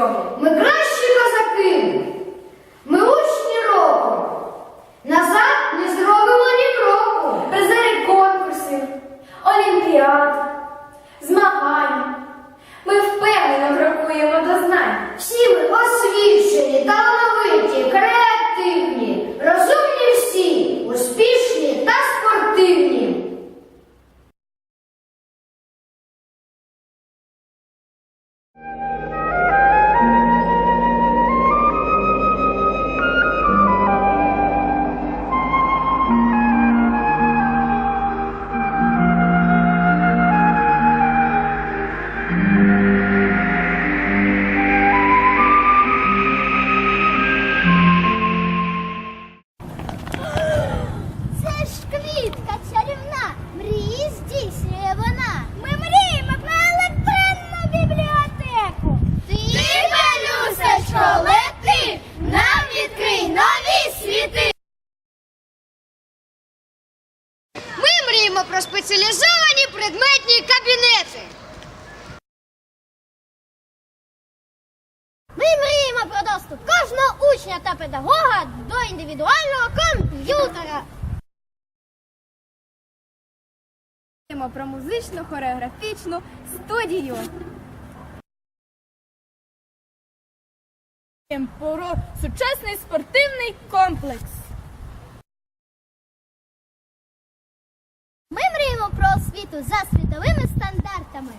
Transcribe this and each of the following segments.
дороги. Ми учня та педагога до індивідуального комп'ютера. Про музичну хореографічну студію. Про сучасний спортивний комплекс. Ми мріємо про освіту за світовими стандартами.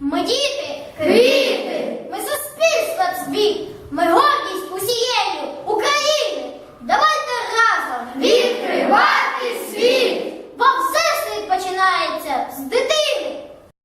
Ми діти.